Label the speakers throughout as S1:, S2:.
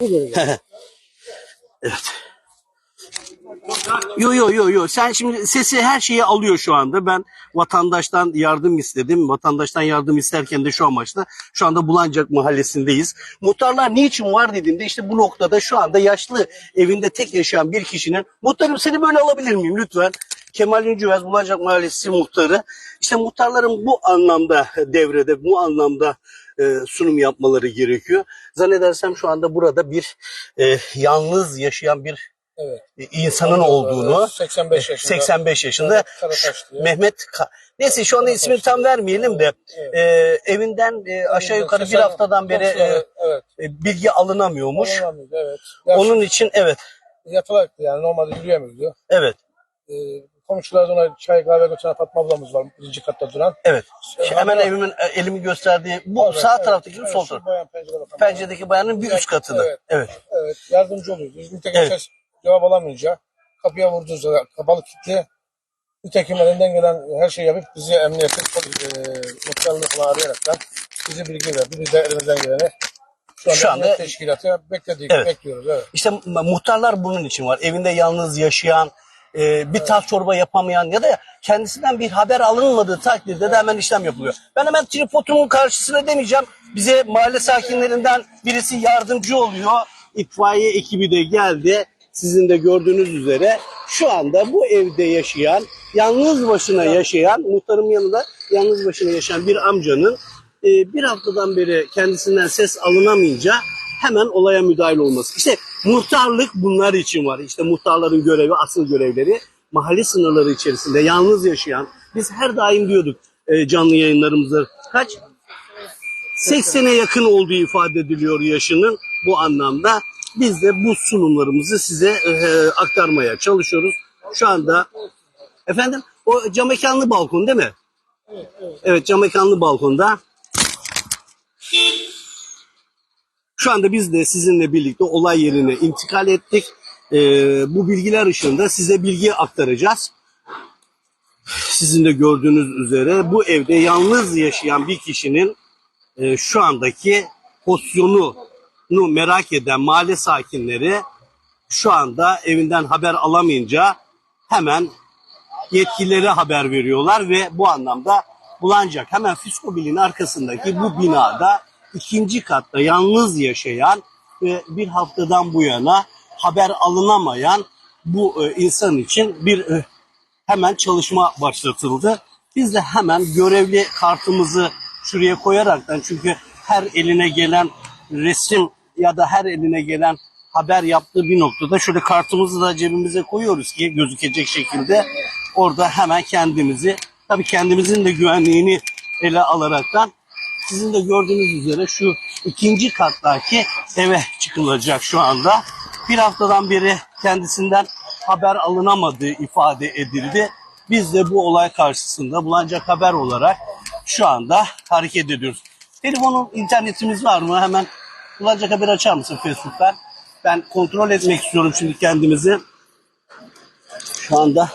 S1: evet. Yo yo yo yo sen şimdi sesi her şeyi alıyor şu anda. Ben vatandaştan yardım istedim. Vatandaştan yardım isterken de şu amaçla şu anda Bulancak mahallesindeyiz. Muhtarlar niçin var dediğimde işte bu noktada şu anda yaşlı evinde tek yaşayan bir kişinin muhtarım seni böyle alabilir miyim lütfen? Kemal Üncüvez Bulancak Mahallesi muhtarı. İşte muhtarların bu anlamda devrede, bu anlamda e, sunum yapmaları gerekiyor. Zannedersem şu anda burada bir e, yalnız yaşayan bir
S2: Evet.
S1: e, insanın olduğunu
S2: 85 yaşında.
S1: 85 yaşında
S2: Evet.
S1: Mehmet Ka- Neyse şu anda ismini tam vermeyelim de
S2: Evet.
S1: e, evinden e, aşağı yukarı bir haftadan beri e,
S2: evet.
S1: e, bilgi alınamıyormuş.
S2: Olamıyordu, evet.
S1: Onun için evet
S2: yatılaktı yani normalde yürüyemiyordu.
S1: evet
S2: Ee, komşulardan ona çay kahve götüren Fatma ablamız var birinci katta duran.
S1: evet. Şu hemen
S2: Hatta-
S1: evimin e, elimi gösterdiği bu
S2: Evet,
S1: sağ
S2: evet,
S1: taraftaki
S2: evet,
S1: sol
S2: şu
S1: taraf.
S2: bayan pencerede bakan
S1: Penceredeki bayanın bir üst katıda.
S2: Evet.
S1: Evet.
S2: Evet yardımcı oluyoruz. Biz nitekim
S1: Evet.
S2: ses cevap alamayınca kapıya vurduğumuz zaman kapalı kilitli. Nitekim elinden gelen her şeyi yapıp bizi emniyete e, muhtarlığı falan arayaraktan bizi bilgi verdi. Biz de elimizden geleni şu anda,
S1: Şu anda-
S2: emniyet teşkilatı bekledik,
S1: Evet.
S2: bekliyoruz. Evet.
S1: İşte muhtarlar bunun için var. Evinde yalnız yaşayan, e, bir tas çorba yapamayan ya da kendisinden bir haber alınmadığı takdirde de hemen işlem yapılıyor. Ben hemen tripodumun karşısına demeyeceğim. Bize mahalle sakinlerinden birisi yardımcı oluyor. İtfaiye ekibi de geldi. Sizin de gördüğünüz üzere şu anda bu evde yaşayan, yalnız başına yaşayan, muhtarın yanında yalnız başına yaşayan bir amcanın e, bir haftadan beri kendisinden ses alınamayınca hemen olaya müdahil olması. İşte muhtarlık bunlar için var. İşte muhtarların görevi, asıl görevleri mahalle sınırları içerisinde yalnız yaşayan, biz her daim diyorduk e, canlı yayınlarımızda kaç? 80'e yakın olduğu ifade ediliyor yaşının bu anlamda. Biz de bu sunumlarımızı size e, aktarmaya çalışıyoruz. Şu anda efendim o cam mekanlı balkon değil mi? Evet cam mekanlı balkonda. Şu anda biz de sizinle birlikte olay yerine intikal ettik. Ee, bu bilgiler ışığında size bilgi aktaracağız. Sizin de gördüğünüz üzere bu evde yalnız yaşayan bir kişinin e, şu andaki pozisyonunu merak eden mahalle sakinleri şu anda evinden haber alamayınca hemen yetkililere haber veriyorlar ve bu anlamda Bulancak hemen Fiskobil'in arkasındaki bu binada ikinci katta yalnız yaşayan ve bir haftadan bu yana haber alınamayan bu e, insan için bir e, hemen çalışma başlatıldı. Biz de hemen görevli kartımızı şuraya koyaraktan çünkü her eline gelen resim ya da her eline gelen haber yaptığı bir noktada şöyle kartımızı da cebimize koyuyoruz ki gözükecek şekilde orada hemen kendimizi tabii kendimizin de güvenliğini ele alaraktan sizin de gördüğünüz üzere şu ikinci kattaki eve çıkılacak şu anda. Bir haftadan beri kendisinden haber alınamadığı ifade edildi. Biz de bu olay karşısında Bulancak Haber olarak şu anda hareket ediyoruz. Telefonun internetimiz var mı? Hemen Bulancak Haber açar mısın Facebook'tan? Ben kontrol etmek istiyorum şimdi kendimizi. Şu anda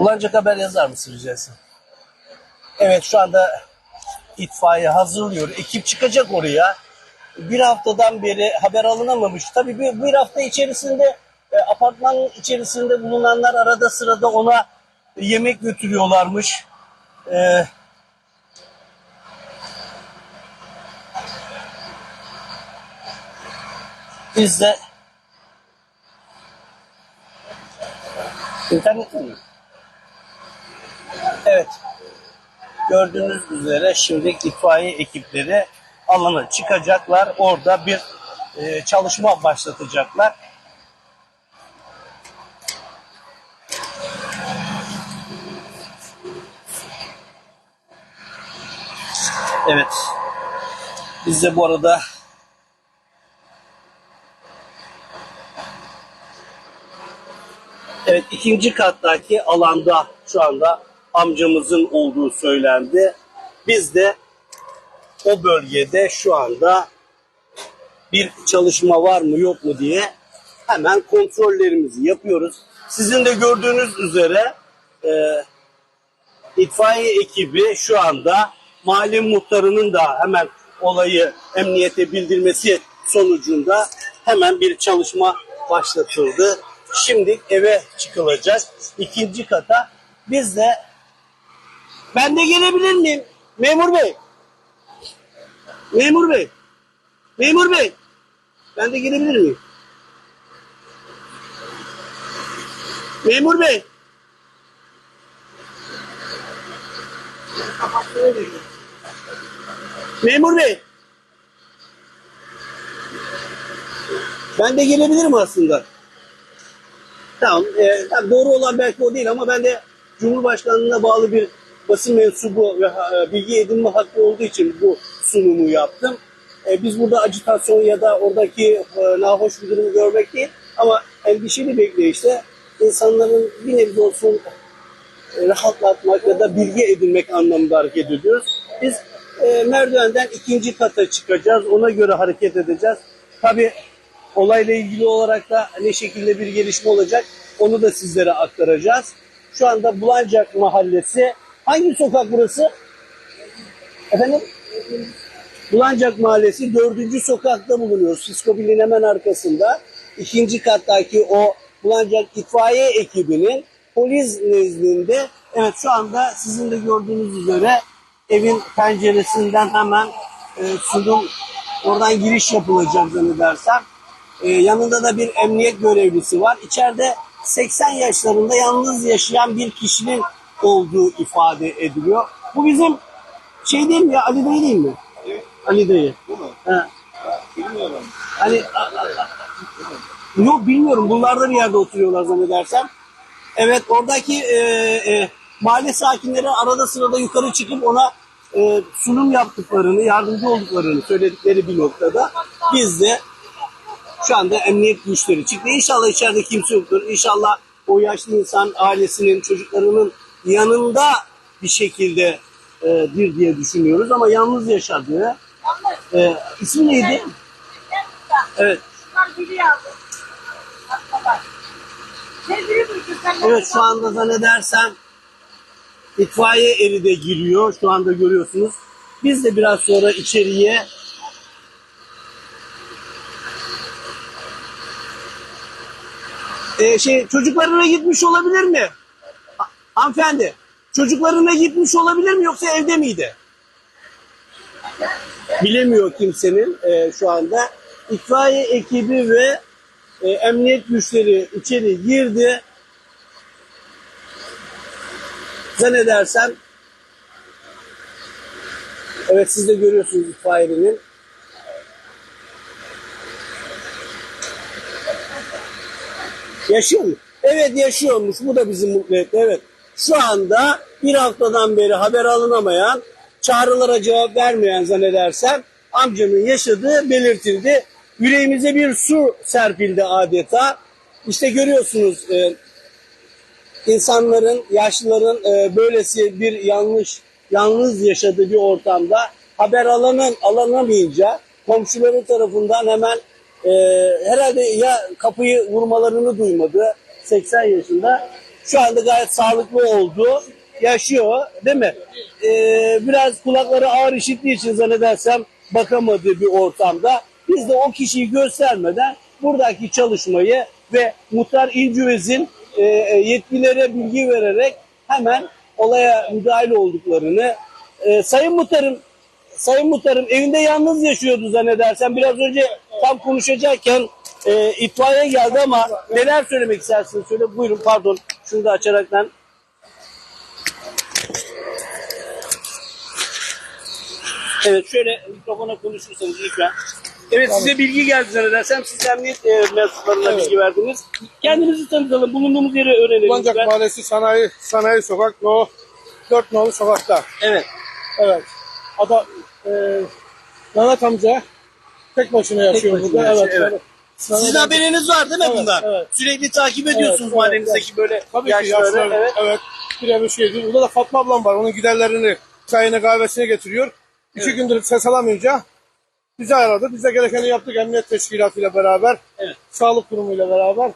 S1: Bulancak haber yazar mısın rica etsem? Evet şu anda itfaiye hazırlıyor. Ekip çıkacak oraya. Bir haftadan beri haber alınamamış. Tabii bir, bir hafta içerisinde e, apartmanın içerisinde bulunanlar arada sırada ona yemek götürüyorlarmış. E, biz de internet mi? Evet. Gördüğünüz üzere şimdi itfaiye ekipleri alana çıkacaklar. Orada bir e, çalışma başlatacaklar. Evet. Biz de bu arada Evet ikinci kattaki alanda şu anda amcamızın olduğu söylendi. Biz de o bölgede şu anda bir çalışma var mı yok mu diye hemen kontrollerimizi yapıyoruz. Sizin de gördüğünüz üzere e, itfaiye ekibi şu anda mahalle muhtarının da hemen olayı emniyete bildirmesi sonucunda hemen bir çalışma başlatıldı. Şimdi eve çıkılacak ikinci kata. Biz de ben de gelebilir miyim? Memur bey. Memur bey. Memur bey. Ben de gelebilir miyim? Memur bey. Memur bey. Ben de gelebilirim aslında. Tamam, e, doğru olan belki o değil ama ben de Cumhurbaşkanlığına bağlı bir basın mensubu e, bilgi edinme hakkı olduğu için bu sunumu yaptım. E, biz burada acitasyon ya da oradaki e, nahoş bir durumu görmek değil ama endişeli bekleyişte insanların bir nebze olsun rahatlatmak ya da bilgi edinmek anlamında hareket ediyoruz. Biz merdivenden ikinci kata çıkacağız. Ona göre hareket edeceğiz. Tabii olayla ilgili olarak da ne şekilde bir gelişme olacak onu da sizlere aktaracağız. Şu anda Bulancak Mahallesi. Hangi sokak burası? Efendim? Bulancak Mahallesi dördüncü sokakta bulunuyoruz. Fiskobil'in hemen arkasında. ikinci kattaki o Bulancak itfaiye ekibinin polis nezdinde evet şu anda sizin de gördüğünüz üzere evin penceresinden hemen e, sunum oradan giriş yapılacak zannedersem. E, yanında da bir emniyet görevlisi var. İçeride 80 yaşlarında yalnız yaşayan bir kişinin olduğu ifade ediliyor. Bu bizim şey değil mi ya Ali Dayı değil mi? Ali Dayı.
S2: Bu mu?
S1: Ha.
S2: Bilmiyorum.
S1: Hani a- a- a- yok bilmiyorum bunlar da bir yerde oturuyorlar zannedersem. Evet oradaki e, e, mahalle sakinleri arada sırada yukarı çıkıp ona e, sunum yaptıklarını, yardımcı olduklarını söyledikleri bir noktada biz de şu anda emniyet güçleri çıktı. İnşallah içeride kimse yoktur. İnşallah o yaşlı insan ailesinin, çocuklarının yanında bir şekilde e, bir diye düşünüyoruz ama yalnız yaşadığı. E, ismi neydi? Evet. Evet şu anda zannedersem itfaiye eri de giriyor. Şu anda görüyorsunuz. Biz de biraz sonra içeriye Ee, şey çocuklarına gitmiş olabilir mi? Ha- Hanımefendi çocuklarına gitmiş olabilir mi yoksa evde miydi? Bilemiyor kimsenin e, şu anda. İtfaiye ekibi ve e, emniyet güçleri içeri girdi. Zannedersem Evet siz de görüyorsunuz itfaiyenin. Yaşıyor mu? Evet yaşıyormuş. Bu da bizi mutlu etti. Evet. Şu anda bir haftadan beri haber alınamayan, çağrılara cevap vermeyen zannedersem amcamın yaşadığı belirtildi. Yüreğimize bir su serpildi adeta. İşte görüyorsunuz e, insanların, yaşlıların e, böylesi bir yanlış, yalnız yaşadığı bir ortamda haber alanan, alınamayınca komşuları tarafından hemen e, herhalde ya kapıyı vurmalarını duymadı 80 yaşında. Şu anda gayet sağlıklı oldu. Yaşıyor değil mi? E, biraz kulakları ağır işittiği için zannedersem bakamadığı bir ortamda biz de o kişiyi göstermeden buradaki çalışmayı ve Muhtar İncüvez'in e, e, yetkililere bilgi vererek hemen olaya müdahale olduklarını e, Sayın Muhtarım Sayın Muhtarım evinde yalnız yaşıyordu zannedersem. Biraz önce tam konuşacakken e, itfaiye geldi ama neler söylemek istersiniz? Söyle buyurun pardon. Şunu da açaraktan. Evet şöyle mikrofona konuşursanız lütfen. Evet size bilgi geldi zannedersem. Siz emniyet e, mensuplarına
S2: Evet.
S1: bilgi verdiniz. Kendinizi tanıtalım. Bulunduğumuz yeri öğrenelim.
S2: Bulancak
S1: lütfen.
S2: Mahallesi Sanayi Sanayi Sokak No 4 nolu sokakta.
S1: Evet.
S2: Evet. Ada e, Mehmet amca tek başına yaşıyor
S1: başına
S2: burada.
S1: yaşıyor,
S2: evet.
S1: evet.
S2: Evet.
S1: Sizin haberiniz var değil mi
S2: Evet,
S1: bundan?
S2: evet.
S1: Sürekli takip ediyorsunuz
S2: Evet,
S1: mahallenizdeki
S2: evet,
S1: böyle
S2: Tabii ki
S1: yaşları.
S2: yaşlılar.
S1: Evet.
S2: Evet. Bir şey değil. Burada da Fatma ablam var. Onun giderlerini çayına kahvesine getiriyor. İki gündür ses alamayınca bizi aradı. Biz de gerekeni yaptık emniyet teşkilatıyla beraber.
S1: Evet.
S2: Sağlık kurumuyla beraber.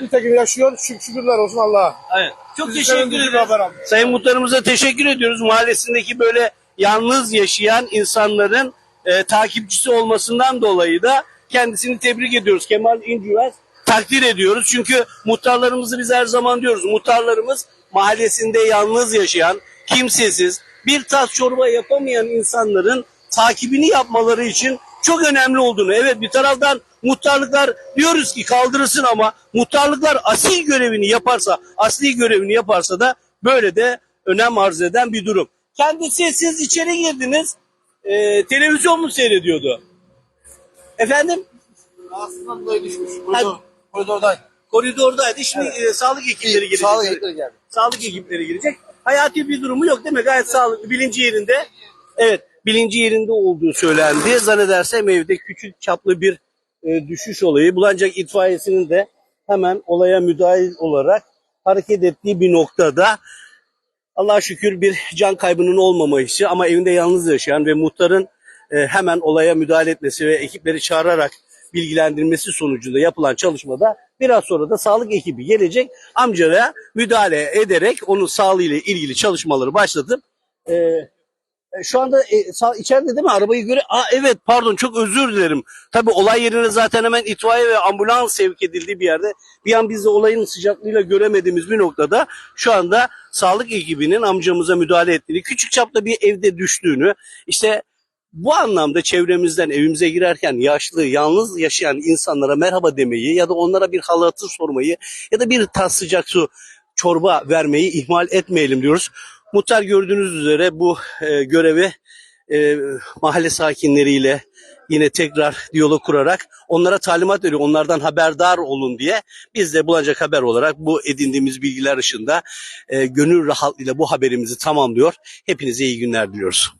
S2: Nitekim yaşıyor. Şük- şükürler olsun Allah'a.
S1: Evet. Çok
S2: Bizi
S1: teşekkür
S2: aldık.
S1: Sayın Muhtarımıza teşekkür ediyoruz. Mahallesindeki böyle yalnız yaşayan insanların e, takipçisi olmasından dolayı da kendisini tebrik ediyoruz. Kemal İncüver takdir ediyoruz. Çünkü muhtarlarımızı biz her zaman diyoruz. Muhtarlarımız mahallesinde yalnız yaşayan, kimsesiz, bir tas çorba yapamayan insanların takibini yapmaları için çok önemli olduğunu. Evet bir taraftan muhtarlıklar diyoruz ki kaldırılsın ama muhtarlıklar asil görevini yaparsa, asli görevini yaparsa da böyle de önem arz eden bir durum. Kendisi siz içeri girdiniz, e, televizyon mu seyrediyordu? Efendim?
S2: Aslında buraya düşmüş. Koridor, koridordaydı.
S1: Koridordaydı. Şimdi e, sağlık ekipleri gelecek.
S2: Sağlık ekipleri geldi.
S1: Sağlık ekipleri gelecek. Hayati bir durumu yok değil mi? Gayet sağlıklı, bilinci yerinde. Evet, bilinci yerinde olduğu söylendi. Zannedersem evde küçük çaplı bir e, düşüş olayı. Bulancak itfaiyesinin de hemen olaya müdahil olarak hareket ettiği bir noktada Allah'a şükür bir can kaybının olmaması ama evinde yalnız yaşayan ve muhtarın hemen olaya müdahale etmesi ve ekipleri çağırarak bilgilendirmesi sonucunda yapılan çalışmada biraz sonra da sağlık ekibi gelecek. Amcaya müdahale ederek onun sağlığıyla ilgili çalışmaları başlatıp e, e, şu anda e, sağ, içeride değil mi? Arabayı göre Aa, evet pardon çok özür dilerim. Tabii olay yerine zaten hemen itfaiye ve ambulans sevk edildiği bir yerde. Bir an biz de olayın sıcaklığıyla göremediğimiz bir noktada şu anda sağlık ekibinin amcamıza müdahale ettiğini, küçük çapta bir evde düştüğünü, işte bu anlamda çevremizden evimize girerken yaşlı, yalnız yaşayan insanlara merhaba demeyi ya da onlara bir hal hatır sormayı ya da bir tas sıcak su çorba vermeyi ihmal etmeyelim diyoruz. Muhtar gördüğünüz üzere bu e, görevi e, mahalle sakinleriyle yine tekrar diyalog kurarak onlara talimat veriyor. Onlardan haberdar olun diye biz de bulacak haber olarak bu edindiğimiz bilgiler ışığında e, gönül rahatlığıyla bu haberimizi tamamlıyor. Hepinize iyi günler diliyoruz.